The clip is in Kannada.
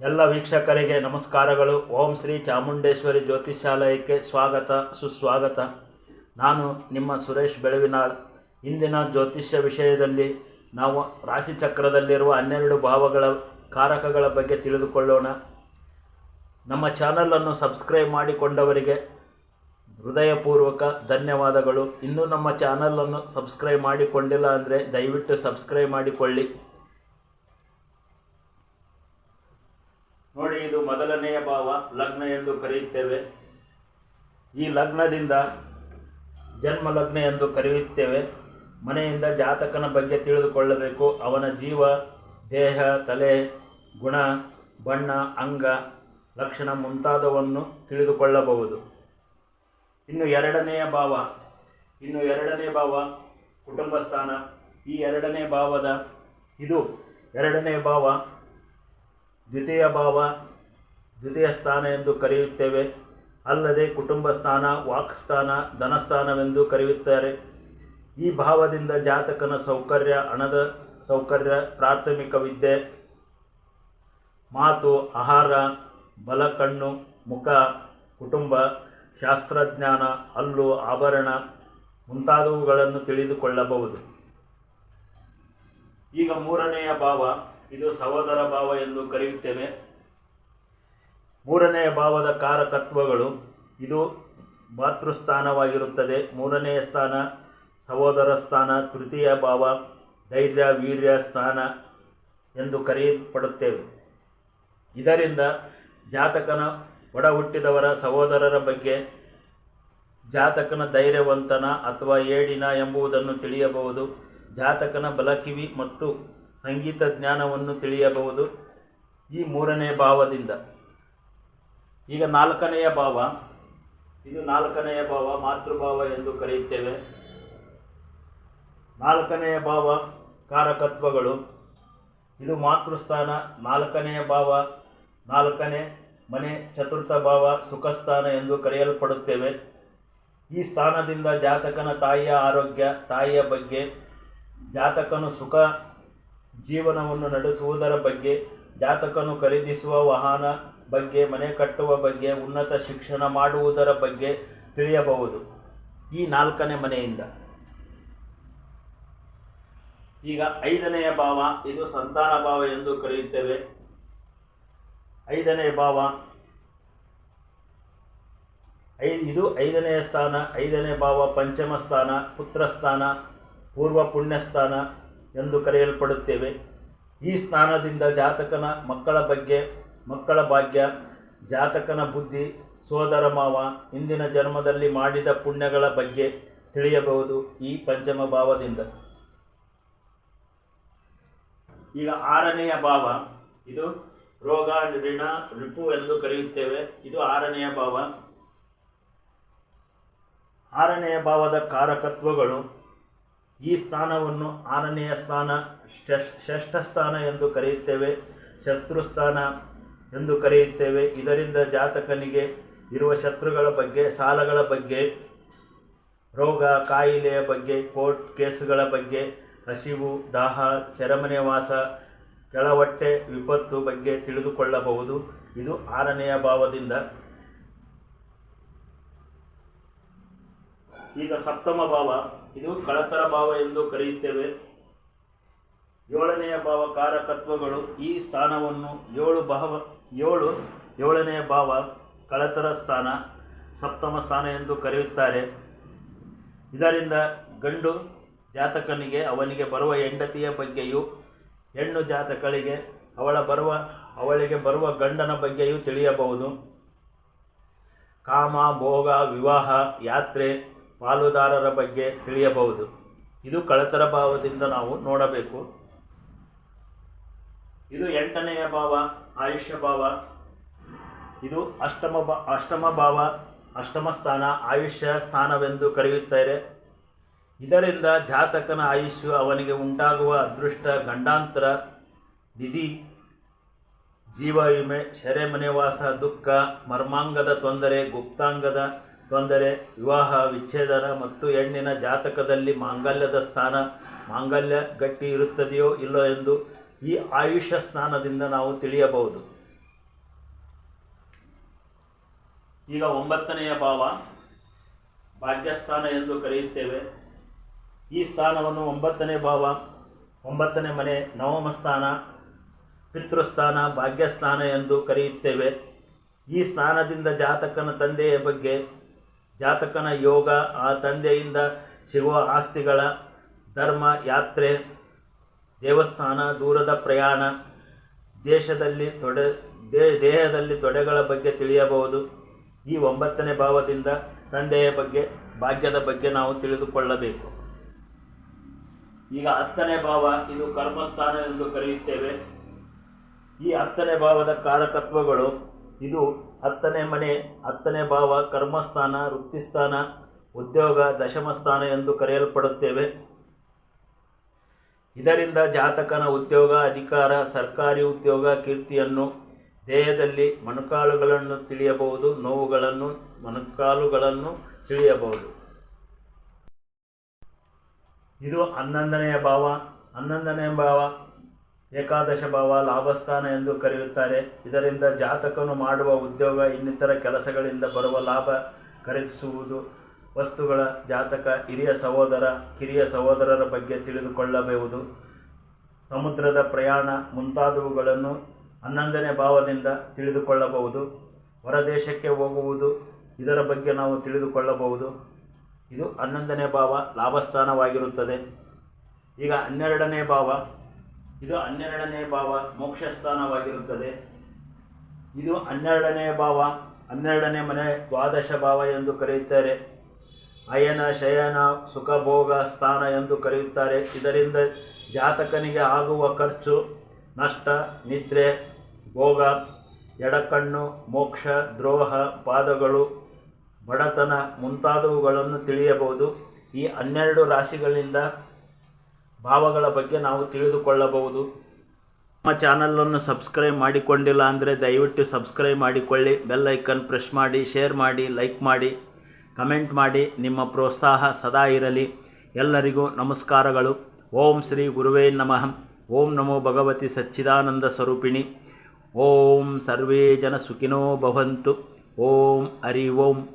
ಎಲ್ಲ ವೀಕ್ಷಕರಿಗೆ ನಮಸ್ಕಾರಗಳು. ಓಂ ಶ್ರೀ ಚಾಮುಂಡೇಶ್ವರಿ ಜ್ಯೋತಿಷ್ಯಾಲಯಕ್ಕೆ ಸ್ವಾಗತ, ಸುಸ್ವಾಗತ. ನಾನು ನಿಮ್ಮ ಸುರೇಶ್ ಬೆಳವಿನಾಳ್. ಇಂದಿನ ಜ್ಯೋತಿಷ್ಯ ವಿಷಯದಲ್ಲಿ ನಾವು ರಾಶಿಚಕ್ರದಲ್ಲಿರುವ ಹನ್ನೆರಡು ಭಾವಗಳ ಕಾರಕಗಳ ಬಗ್ಗೆ ತಿಳಿದುಕೊಳ್ಳೋಣ. ನಮ್ಮ ಚಾನಲನ್ನು ಸಬ್ಸ್ಕ್ರೈಬ್ ಮಾಡಿಕೊಂಡವರಿಗೆ ಹೃದಯಪೂರ್ವಕ ಧನ್ಯವಾದಗಳು. ಇನ್ನೂ ನಮ್ಮ ಚಾನಲನ್ನು ಸಬ್ಸ್ಕ್ರೈಬ್ ಮಾಡಿಕೊಂಡಿಲ್ಲ ಅಂದರೆ ದಯವಿಟ್ಟು ಸಬ್ಸ್ಕ್ರೈಬ್ ಮಾಡಿಕೊಳ್ಳಿ. ಇದು ಮೊದಲನೆಯ ಭಾವ ಲಗ್ನ ಎಂದು ಕರೆಯುತ್ತೇವೆ. ಈ ಲಗ್ನದಿಂದ ಜನ್ಮ ಲಗ್ನ ಎಂದು ಕರೆಯುತ್ತೇವೆ. ಮನೆಯಿಂದ ಜಾತಕನ ಬಗ್ಗೆ ತಿಳಿದುಕೊಳ್ಳಬೇಕು. ಅವನ ಜೀವ, ದೇಹ, ತಲೆ, ಗುಣ, ಬಣ್ಣ, ಅಂಗ, ಲಕ್ಷಣ ಮುಂತಾದವನ್ನು ತಿಳಿದುಕೊಳ್ಳಬಹುದು. ಇನ್ನು ಎರಡನೆಯ ಭಾವ, ಇನ್ನು ಎರಡನೇ ಭಾವ ಕುಟುಂಬ ಸ್ಥಾನ. ಈ ಎರಡನೇ ಭಾವದ ಇದು ಎರಡನೇ ಭಾವ, ದ್ವಿತೀಯ ಭಾವ ದ್ವಿತೀಯ ಸ್ಥಾನ ಎಂದು ಕರೆಯುತ್ತೇವೆ. ಅಲ್ಲದೆ ಕುಟುಂಬ ಸ್ಥಾನ ವಾಕ್ಸ್ಥಾನ ಧನಸ್ಥಾನವೆಂದು ಕರೆಯುತ್ತಾರೆ. ಈ ಭಾವದಿಂದ ಜಾತಕನ ಸೌಕರ್ಯ, ಹಣದ ಸೌಕರ್ಯ, ಪ್ರಾಥಮಿಕ ವಿದ್ಯೆ, ಮಾತು, ಆಹಾರ ಬಲಕಣ್ಣು ಮುಖ, ಕುಟುಂಬ, ಶಾಸ್ತ್ರಜ್ಞಾನ, ಹಲ್ಲು, ಆಭರಣ ಮುಂತಾದವುಗಳನ್ನು ತಿಳಿದುಕೊಳ್ಳಬಹುದು. ಈಗ ಮೂರನೆಯ ಭಾವ, ಇದು ಸಹೋದರ ಭಾವ ಎಂದು ಕರೆಯುತ್ತೇವೆ. ಮೂರನೆಯ ಭಾವದ ಕಾರಕತ್ವಗಳು, ಇದು ಮಾತೃಸ್ಥಾನವಾಗಿರುತ್ತದೆ. ಮೂರನೆಯ ಸ್ಥಾನ, ಸಹೋದರ ಸ್ಥಾನ, ತೃತೀಯ ಭಾವ, ಧೈರ್ಯ, ವೀರ್ಯ ಸ್ಥಾನ ಎಂದು ಕರೆಯಲ್ಪಡುತ್ತೇವೆ. ಇದರಿಂದ ಜಾತಕನ ಒಡ ಹುಟ್ಟಿದವರ ಸಹೋದರರ ಬಗ್ಗೆ ಜಾತಕನ ಧೈರ್ಯವಂತನ ಅಥವಾ ಏಡಿನ ಎಂಬುದನ್ನು ತಿಳಿಯಬಹುದು. ಜಾತಕನ ಬಲಕಿವಿ ಮತ್ತು ಸಂಗೀತ ಜ್ಞಾನವನ್ನು ತಿಳಿಯಬಹುದು. ಈ ಮೂರನೇ ಭಾವದಿಂದ ಈಗ ನಾಲ್ಕನೆಯ ಭಾವ. ಇದು ನಾಲ್ಕನೆಯ ಭಾವ, ಮಾತೃಭಾವ ಎಂದು ಕರೆಯುತ್ತೇವೆ. ನಾಲ್ಕನೆಯ ಭಾವ, ಕಾರಕತ್ವಗಳು. ಇದು ಮಾತೃಸ್ಥಾನ, ನಾಲ್ಕನೆಯ ಭಾವ, ನಾಲ್ಕನೇ ಮನೆ, ಚತುರ್ಥ ಭಾವ, ಸುಖಸ್ಥಾನ ಎಂದು ಕರೆಯಲ್ಪಡುತ್ತೇವೆ. ಈ ಸ್ಥಾನದಿಂದ ಜಾತಕನ ತಾಯಿಯ ಆರೋಗ್ಯ, ತಾಯಿಯ ಬಗ್ಗೆ, ಜಾತಕನು ಸುಖ ಜೀವನವನ್ನು ನಡೆಸುವುದರ ಬಗ್ಗೆ, ಜಾತಕನು ಖರೀದಿಸುವ ವಾಹನ ಬಗ್ಗೆ, ಮನೆ ಕಟ್ಟುವ ಬಗ್ಗೆ, ಉನ್ನತ ಶಿಕ್ಷಣ ಮಾಡುವುದರ ಬಗ್ಗೆ ತಿಳಿಯಬಹುದು. ಈ ನಾಲ್ಕನೇ ಮನೆಯಿಂದ. ಈಗ ಐದನೆಯ ಭಾವ, ಇದು ಸಂತಾನ ಭಾವ ಎಂದು ಕರೆಯುತ್ತೇವೆ. ಐದನೇ ಭಾವ. ಐ, ಇದು ಐದನೆಯ ಸ್ಥಾನ, ಐದನೇ ಭಾವ, ಪಂಚಮ ಸ್ಥಾನ, ಪುತ್ರ ಸ್ಥಾನ, ಪೂರ್ವ ಪುಣ್ಯಸ್ಥಾನ ಎಂದು ಕರೆಯಲ್ಪಡುತ್ತೇವೆ. ಈ ಸ್ಥಾನದಿಂದ ಜಾತಕನ ಮಕ್ಕಳ ಬಗ್ಗೆ ಮಕ್ಕಳ ಭಾಗ್ಯ, ಜಾತಕನ ಬುದ್ಧಿ, ಸೋದರ ಮಾವ ಹಿಂದಿನ ಜನ್ಮದಲ್ಲಿ ಮಾಡಿದ ಪುಣ್ಯಗಳ ಬಗ್ಗೆ ತಿಳಿಯಬಹುದು ಈ ಪಂಚಮ ಭಾವದಿಂದ. ಈಗ ಆರನೆಯ ಭಾವ, ಇದು ರೋಗ, ಋಣ, ರಿಪು ಎಂದು ಕರೆಯುತ್ತೇವೆ. ಇದು ಆರನೆಯ ಭಾವ. ಆರನೆಯ ಭಾವದ ಕಾರಕತ್ವಗಳು ಈ ಸ್ಥಾನವನ್ನು ಆರನೆಯ ಸ್ಥಾನ ಷಷ್ ಷಷ್ಠ ಸ್ಥಾನ ಎಂದು ಕರೆಯುತ್ತೇವೆ. ಶತ್ರುಸ್ಥಾನ ಎಂದು ಕರೆಯುತ್ತೇವೆ. ಇದರಿಂದ ಜಾತಕನಿಗೆ ಇರುವ ಶತ್ರುಗಳ ಬಗ್ಗೆ, ಸಾಲಗಳ ಬಗ್ಗೆ, ರೋಗ, ಕಾಯಿಲೆಯ ಬಗ್ಗೆ, ಕೋರ್ಟ್ ಕೇಸುಗಳ ಬಗ್ಗೆ, ಹಸಿವು, ದಾಹ, ಸೆರೆಮನೆ ವಾಸ, ಕೆಳವಟ್ಟೆ ವಿಪತ್ತು ಬಗ್ಗೆ ತಿಳಿದುಕೊಳ್ಳಬಹುದು. ಇದು ಆರನೆಯ ಭಾವದಿಂದ. ಈಗ ಸಪ್ತಮ ಭಾವ, ಇದು ಕಳತರ ಭಾವ ಎಂದು ಕರೆಯುತ್ತೇವೆ. ಏಳನೆಯ ಭಾವ ಕಾರಕತ್ವಗಳು, ಈ ಸ್ಥಾನವನ್ನು ಏಳು ಭಾವ ಏಳು, ಏಳನೆಯ ಭಾವ ಕಳತರ ಸ್ಥಾನ, ಸಪ್ತಮ ಸ್ಥಾನ ಎಂದು ಕರೆಯುತ್ತಾರೆ. ಇದರಿಂದ ಗಂಡು ಜಾತಕನಿಗೆ, ಅವನಿಗೆ ಬರುವ ಹೆಂಡತಿಯ ಬಗ್ಗೆಯೂ, ಹೆಣ್ಣು ಜಾತಕಳಿಗೆ, ಅವಳ ಬರುವ, ಅವಳಿಗೆ ಬರುವ ಗಂಡನ ಬಗ್ಗೆಯೂ ತಿಳಿಯಬಹುದು. ಕಾಮ, ಭೋಗ, ವಿವಾಹ, ಯಾತ್ರೆ, ಪಾಲುದಾರರ ಬಗ್ಗೆ ತಿಳಿಯಬಹುದು. ಇದು ಕಳತರ ಭಾವದಿಂದ ನಾವು ನೋಡಬೇಕು. ಇದು ಎಂಟನೆಯ ಭಾವ. ಆಯುಷ್ಯ ಭಾವ ಇದು ಅಷ್ಟಮ ಅಷ್ಟಮ ಭಾವ, ಅಷ್ಟಮ ಸ್ಥಾನ, ಆಯುಷ್ಯ ಸ್ಥಾನವೆಂದು ಕರೆಯುತ್ತಾರೆ. ಇದರಿಂದ ಜಾತಕನ ಆಯುಷ್ಯು ಅವನಿಗೆ ಉಂಟಾಗುವ ಅದೃಷ್ಟ, ಗಂಡಾಂತರ, ನಿಧಿ ಜೀವ ವಿಮೆ ಸೆರೆಮನೆವಾಸ ದುಃಖ, ಮರ್ಮಾಂಗದ ತೊಂದರೆ, ಗುಪ್ತಾಂಗದ ತೊಂದರೆ, ವಿವಾಹ, ವಿಚ್ಛೇದನ ಮತ್ತು ಹೆಣ್ಣಿನ ಜಾತಕದಲ್ಲಿ ಮಾಂಗಲ್ಯದ ಸ್ಥಾನ, ಮಾಂಗಲ್ಯ ಗಟ್ಟಿ ಇರುತ್ತದೆಯೋ ಇಲ್ಲೋ ಎಂದು ಈ ಆಯುಷ ಸ್ನಾನದಿಂದ ನಾವು ತಿಳಿಯಬಹುದು. ಈಗ ಒಂಬತ್ತನೆಯ ಭಾವ, ಭಾಗ್ಯಸ್ಥಾನ ಎಂದು ಕರೆಯುತ್ತೇವೆ. ಈ ಸ್ಥಾನವನ್ನು ಒಂಬತ್ತನೇ ಭಾವ, ಒಂಬತ್ತನೇ ಮನೆ, ನವಮ ಸ್ಥಾನ, ಪಿತೃಸ್ಥಾನ, ಭಾಗ್ಯಸ್ಥಾನ ಎಂದು ಕರೆಯುತ್ತೇವೆ. ಈ ಸ್ಥಾನದಿಂದ ಜಾತಕನ ತಂದೆಯ ಬಗ್ಗೆ, ಜಾತಕನ ಯೋಗ, ಆ ತಂದೆಯಿಂದ ಸಿಗುವ ಆಸ್ತಿಗಳ, ಧರ್ಮ, ಯಾತ್ರೆ ದೇವಸ್ಥಾನ, ದೂರದ ಪ್ರಯಾಣ, ದೇಶದಲ್ಲಿ ತೊಡೆ, ದೇ, ದೇಹದಲ್ಲಿ ತೊಡೆಗಳ ಬಗ್ಗೆ ತಿಳಿಯಬಹುದು. ಈ ಒಂಬತ್ತನೇ ಭಾವದಿಂದ ತಂದೆಯ ಬಗ್ಗೆ, ಭಾಗ್ಯದ ಬಗ್ಗೆ ನಾವು ತಿಳಿದುಕೊಳ್ಳಬೇಕು. ಈಗ ಹತ್ತನೇ ಭಾವ ಇದು ಕರ್ಮಸ್ಥಾನ ಎಂದು ಕರೆಯುತ್ತೇವೆ. ಈ ಹತ್ತನೇ ಭಾವದ ಕಾರಕತ್ವಗಳು ಇದು ಹತ್ತನೇ ಮನೆ, ಹತ್ತನೇ ಭಾವ ಕರ್ಮಸ್ಥಾನ, ವೃತ್ತಿಸ್ಥಾನ, ಉದ್ಯೋಗ ದಶಮಸ್ಥಾನ ಎಂದು ಕರೆಯಲ್ಪಡುತ್ತೇವೆ. ಇದರಿಂದ ಜಾತಕನ ಉದ್ಯೋಗ, ಅಧಿಕಾರ, ಸರ್ಕಾರಿ ಉದ್ಯೋಗ, ಕೀರ್ತಿಯನ್ನು ದೇಹದಲ್ಲಿ ಮೊಣಕಾಲುಗಳನ್ನು ತಿಳಿಯಬಹುದು, ನೋವುಗಳನ್ನು, ಮೊಣಕಾಲುಗಳನ್ನು ತಿಳಿಯಬಹುದು. ಇದು ಹನ್ನೊಂದನೆಯ ಭಾವ. ಹನ್ನೊಂದನೆಯ ಭಾವ, ಏಕಾದಶ ಭಾವ, ಲಾಭಸ್ಥಾನ ಎಂದು ಕರೆಯುತ್ತಾರೆ. ಇದರಿಂದ ಜಾತಕನು ಮಾಡುವ ಉದ್ಯೋಗ ಇನ್ನಿತರ ಕೆಲಸಗಳಿಂದ ಬರುವ ಲಾಭ ಖರೀದಿಸುವುದು. ವಸ್ತುಗಳ ಜಾತಕ ಹಿರಿಯ ಸಹೋದರ, ಕಿರಿಯ ಸಹೋದರರ ಬಗ್ಗೆ ತಿಳಿದುಕೊಳ್ಳಬಹುದು. ಸಮುದ್ರದ ಪ್ರಯಾಣ ಮುಂತಾದವುಗಳನ್ನು ಹನ್ನೊಂದನೇ ಭಾವದಿಂದ ತಿಳಿದುಕೊಳ್ಳಬಹುದು. ಹೊರದೇಶಕ್ಕೆ ಹೋಗುವುದು ಇದರ ಬಗ್ಗೆ ನಾವು ತಿಳಿದುಕೊಳ್ಳಬಹುದು. ಇದು ಹನ್ನೊಂದನೇ ಭಾವ ಲಾಭಸ್ಥಾನವಾಗಿರುತ್ತದೆ. ಈಗ ಹನ್ನೆರಡನೇ ಭಾವ, ಇದು ಹನ್ನೆರಡನೇ ಭಾವ ಮೋಕ್ಷ ಸ್ಥಾನವಾಗಿರುತ್ತದೆ ಇದು ಹನ್ನೆರಡನೇ ಭಾವ, ಹನ್ನೆರಡನೇ ಮನೆ ದ್ವಾದಶ ಭಾವ ಎಂದು ಕರೆಯುತ್ತಾರೆ. ಅಯನ, ಶಯನ, ಸುಖಭೋಗ, ಸ್ಥಾನ ಎಂದು ಕರೆಯುತ್ತಾರೆ. ಇದರಿಂದ ಜಾತಕನಿಗೆ ಆಗುವ ಖರ್ಚು, ನಷ್ಟ, ನಿದ್ರೆ, ಭೋಗ, ಎಡಕಣ್ಣು, ಮೋಕ್ಷ, ದ್ರೋಹ, ಪಾದಗಳು, ಬಡತನ ಮುಂತಾದವುಗಳನ್ನು ತಿಳಿಯಬಹುದು. ಈ ಹನ್ನೆರಡು ರಾಶಿಗಳಿಂದ ಭಾವಗಳ ಬಗ್ಗೆ ನಾವು ತಿಳಿದುಕೊಳ್ಳಬಹುದು. ನಮ್ಮ ಚಾನಲನ್ನು ಸಬ್ಸ್ಕ್ರೈಬ್ ಮಾಡಿಕೊಂಡಿಲ್ಲ ಅಂದರೆ ದಯವಿಟ್ಟು ಸಬ್ಸ್ಕ್ರೈಬ್ ಮಾಡಿಕೊಳ್ಳಿ. ಬೆಲ್ ಐಕನ್ ಪ್ರೆಸ್ ಮಾಡಿ, ಶೇರ್ ಮಾಡಿ, ಲೈಕ್ ಮಾಡಿ. ಕಮೆಂಟ್ ಮಾಡಿ, ನಿಮ್ಮ ಪ್ರೋತ್ಸಾಹ ಸದಾ ಇರಲಿ. ಎಲ್ಲರಿಗೂ ನಮಸ್ಕಾರಗಳು. ಓಂ ಶ್ರೀ ಗುರುವೇ ನಮಃ. ಓಂ ನಮೋ ಭಗವತಿ ಸಚ್ಚಿದಾನಂದ ಸ್ವರೂಪಿಣಿ. ಓಂ ಸರ್ವೇ ಜನ ಸುಖಿನೋ ಭವಂತು. ಓಂ ಹರಿ ಓಂ.